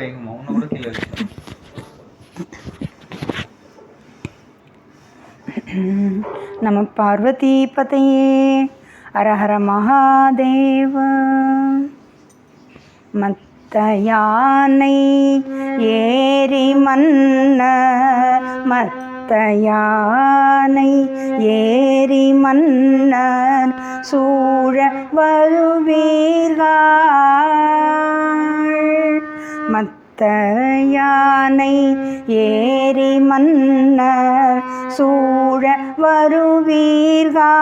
வைங்க. நம பார்வதி பதையே அரஹர மகாதேவ. மத்த யானை ஏறி மன்ன மத்த யானை ஏறி மன்னர் சூழ வருவீர்கள்? மத்த யானை ஏறி மன்னர் சூழ வருவீர்கா?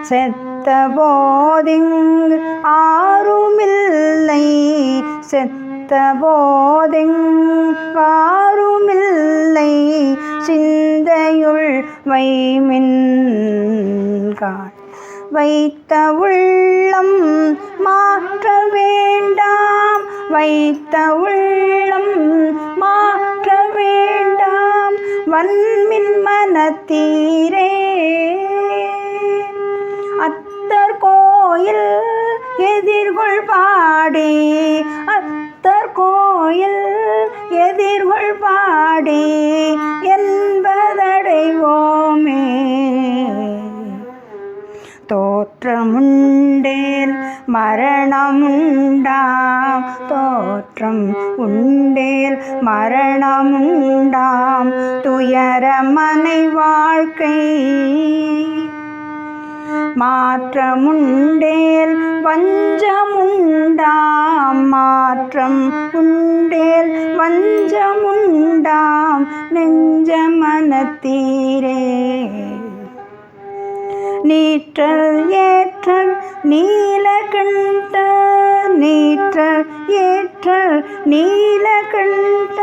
செத்த போதிங்கு ஆருமில்லை செத்த போதிங் ஆருமில்லை சிந்தையுள் வைமின்காள் வைத்த உள்ளம் மாற்ற வேண்டாம். வைத்த உள்ளம் மாற்ற வேண்டாம். வன்மின் மனத்தீரே. அத்தர் கோயில் எதிர்கொள் பாடி. அத்தர் கோயில் எதிர்கொள் பாடி. என்பதடைவோமே. தோற்றமுண்டேல் மரணமுண்டாம். தோற்றம் உண்டேல் மரணமுண்டாம். துயரமனை வாழ்க்கை மாற்றமுண்டேல் வஞ்சமுண்டாம். மாற்றம் உண்டேல் வஞ்சமுண்டாம். நெஞ்ச மனத்தீரே நீற்றல் ஏற்றல் நீலகண்ட நீற்றல் ஏற்றல் நீலகண்ட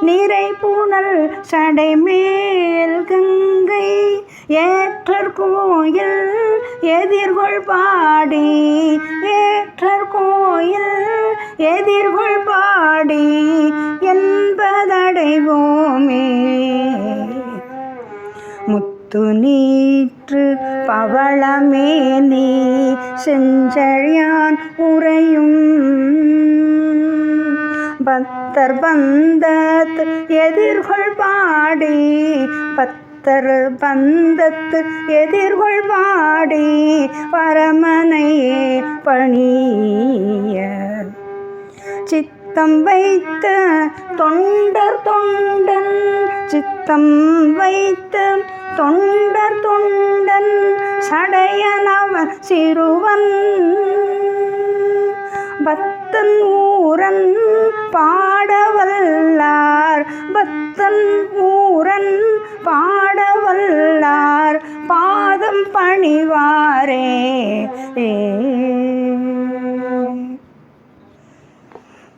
நிறை புனல் சடைமேல் கங்கை ஏற்றர் கோயில் எதிர்கொள் பாடி ஏற்றர் கோயில் எதிர்கொள் பாடி என்பதடைவோமே. துணீற்று பவளமே நீ செஞ்சழியான் உறையும். பக்தர் பந்தத்து எதிர்கொள் பாடி பத்தர் பந்தத்து எதிர்கொள் பாடி பரமனையே பணிய. சித்தம் வைத்த தொண்டர் தொண்டன் சித்தம் வைத்த தொண்டர் தொண்டன் சடையனவன் சிறுவன். பத்தன் ஊரன் பாடவல்லார். பத்தன் ஊரன் பாடவல்லார். பாதம் பணிவாரே. ஏ